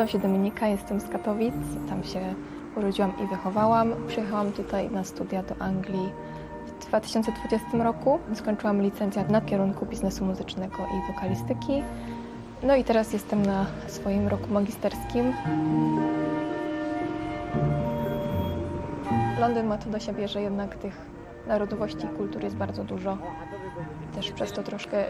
Nazywam się Dominika, jestem z Katowic, tam się urodziłam i wychowałam. Przyjechałam tutaj na studia do Anglii w 2020 roku. Skończyłam licencjat na kierunku biznesu muzycznego i wokalistyki. No i teraz jestem na swoim roku magisterskim. Londyn ma to do siebie, że jednak tych narodowości i kultur jest bardzo dużo. Też przez to troszkę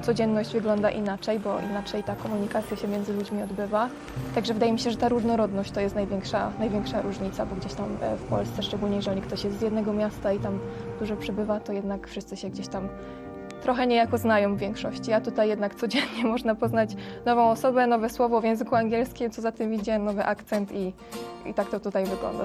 codzienność wygląda inaczej, bo inaczej ta komunikacja się między ludźmi odbywa. Także wydaje mi się, że ta różnorodność to jest największa, największa różnica, bo gdzieś tam e, w Polsce, szczególnie jeżeli ktoś jest z jednego miasta i tam dużo przybywa, to jednak wszyscy się gdzieś tam trochę niejako znają w większości, a tutaj jednak codziennie można poznać nową osobę, nowe słowo w języku angielskim, co za tym idzie, nowy akcent i, i tak to tutaj wygląda.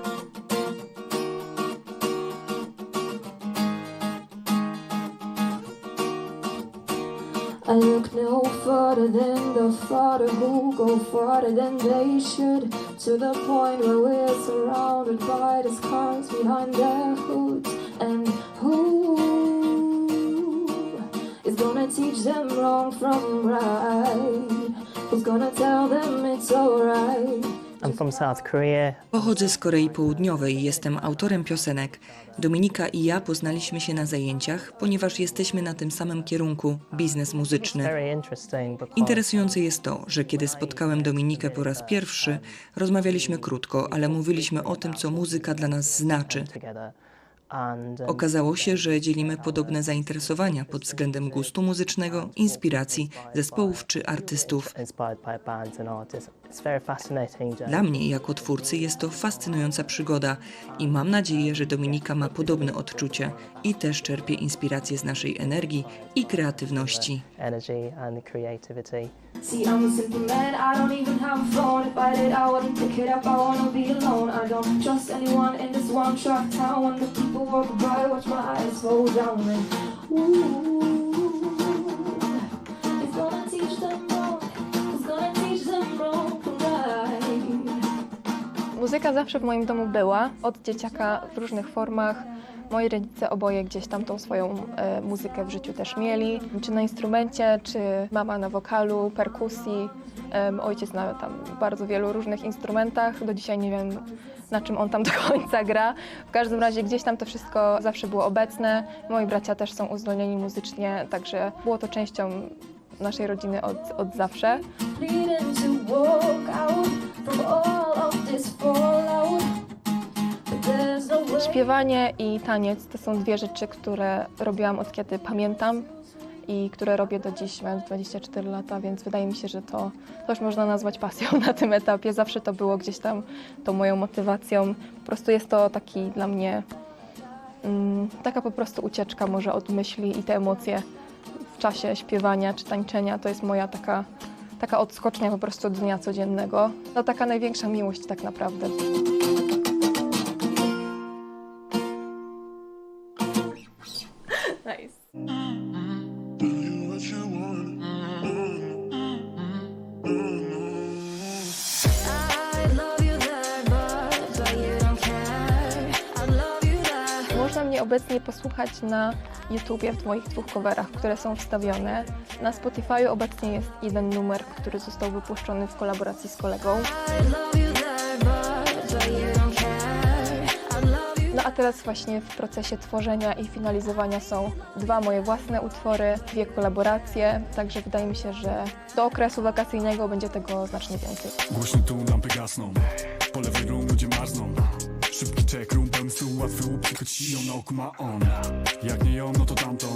I look no further than the father who go farther than they should. To the point where we're surrounded by the scars behind their hoods. And who is gonna teach them wrong from right? Who's gonna tell them it's alright? Pochodzę z Korei Południowej i jestem autorem piosenek. Dominika i ja poznaliśmy się na zajęciach, ponieważ jesteśmy na tym samym kierunku biznes muzyczny. Interesujące jest to, że kiedy spotkałem Dominikę po raz pierwszy, rozmawialiśmy krótko, ale mówiliśmy o tym, co muzyka dla nas znaczy. um, Okazało się, że dzielimy podobne zainteresowania pod względem gustu muzycznego, inspiracji, zespołów czy artystów. Dla mnie, jako twórcy, jest to fascynująca przygoda i mam nadzieję, że Dominika ma podobne odczucia i też czerpie inspirację z naszej energii i kreatywności. energy Muzyka zawsze w moim domu była, od dzieciaka w różnych formach. Moi rodzice oboje gdzieś tam tą swoją e, muzykę w życiu też mieli, czy na instrumencie, czy mama na wokalu, perkusji, em, ojciec na tam bardzo wielu różnych instrumentach. Do dzisiaj nie wiem, na czym on tam do końca gra. W każdym razie gdzieś tam to wszystko zawsze było obecne. Moi bracia też są uzdolnieni muzycznie, także było to częścią naszej rodziny od, od zawsze. Śpiewanie i taniec to są dwie rzeczy, które robiłam od kiedy pamiętam i które robię do dziś, mając 24 lata, więc wydaje mi się, że to, to już można nazwać pasją na tym etapie. Zawsze to było gdzieś tam tą moją motywacją. Po prostu jest to taki dla mnie mm, taka po prostu ucieczka może od myśli i te emocje w czasie śpiewania czy tańczenia. To jest moja taka, taka odskocznia po prostu dnia codziennego. To taka największa miłość tak naprawdę. That Można mnie obecnie posłuchać na YouTubie w moich dwóch coverach, które są wstawione. Na Spotify obecnie jest jeden numer, który został wypuszczony w kolaboracji z kolegą. I love you that much, but you don't care. A teraz właśnie w procesie tworzenia i finalizowania są dwa moje własne utwory, dwie kolaboracje, także wydaje mi się, że do okresu wakacyjnego będzie tego znacznie więcej. Głośno tu lampy gasną Po lewej room ludzie marzną. Szybki check, room pełny stół, łatwy łup Tylko ci ją na oku ma on. Jak nie ją, no to tamtą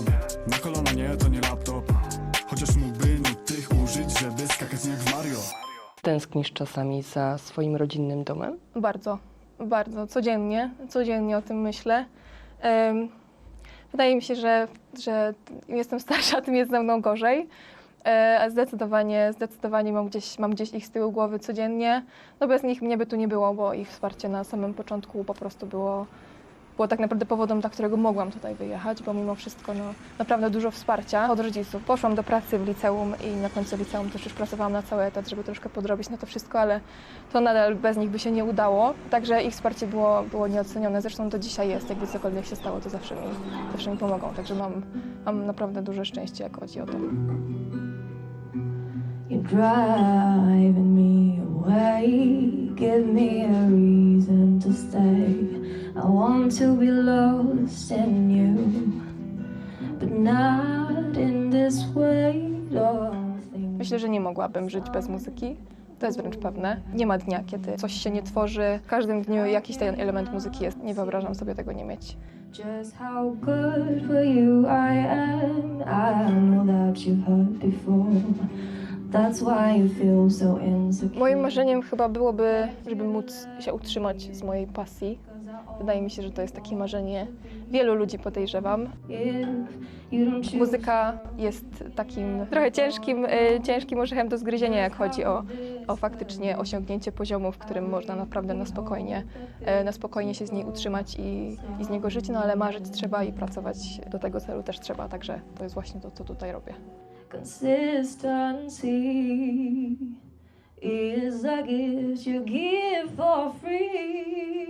Na kolana nie, to nie laptop. Chociaż mógłby nut tych użyć Żeby skakać jak w Mario. Tęsknisz czasami za swoim rodzinnym domem? Bardzo, bardzo, codziennie, codziennie o tym myślę. Wydaje mi się, że, że im jestem starsza, tym jest ze mną gorzej. E, a zdecydowanie, zdecydowanie mam gdzieś, mam gdzieś ich z tyłu głowy codziennie. No bez nich mnie by tu nie było, bo ich wsparcie na samym początku po prostu było, było tak naprawdę powodem, dla którego mogłam tutaj wyjechać, bo mimo wszystko no, naprawdę dużo wsparcia od rodziców. Poszłam do pracy w liceum i na końcu liceum też już pracowałam na cały etat, żeby troszkę podrobić na to wszystko, ale to nadal bez nich by się nie udało. Także ich wsparcie było, było nieocenione. Zresztą do dzisiaj jest, jakby cokolwiek się stało, to zawsze mi, zawsze mi pomogą. Także mam, mam naprawdę duże szczęście, jak chodzi o to. You're driving me away. Give me a reason to stay. I want to be lost in you, but not in this way. Myślę, że nie mogłabym żyć bez muzyki. To jest wręcz pewne. Nie ma dnia, kiedy coś się nie tworzy. W każdym dniu jakiś ten element muzyki jest. Nie wyobrażam sobie tego nie mieć. just how good for you I am. I know that you've heard before. That's why you feel so insecure. Moim marzeniem chyba byłoby, żeby móc się utrzymać z mojej pasji. Wydaje mi się, że to jest takie marzenie wielu ludzi, podejrzewam. Muzyka jest takim trochę ciężkim, y, ciężkim orzechem do zgryzienia, jak chodzi o, o faktycznie osiągnięcie poziomu, w którym można naprawdę na spokojnie, y, na spokojnie się z niej utrzymać i, i z niego żyć, no ale marzyć trzeba i pracować do tego celu też trzeba, także to jest właśnie to, co tutaj robię. Consistency is a gift you give for free.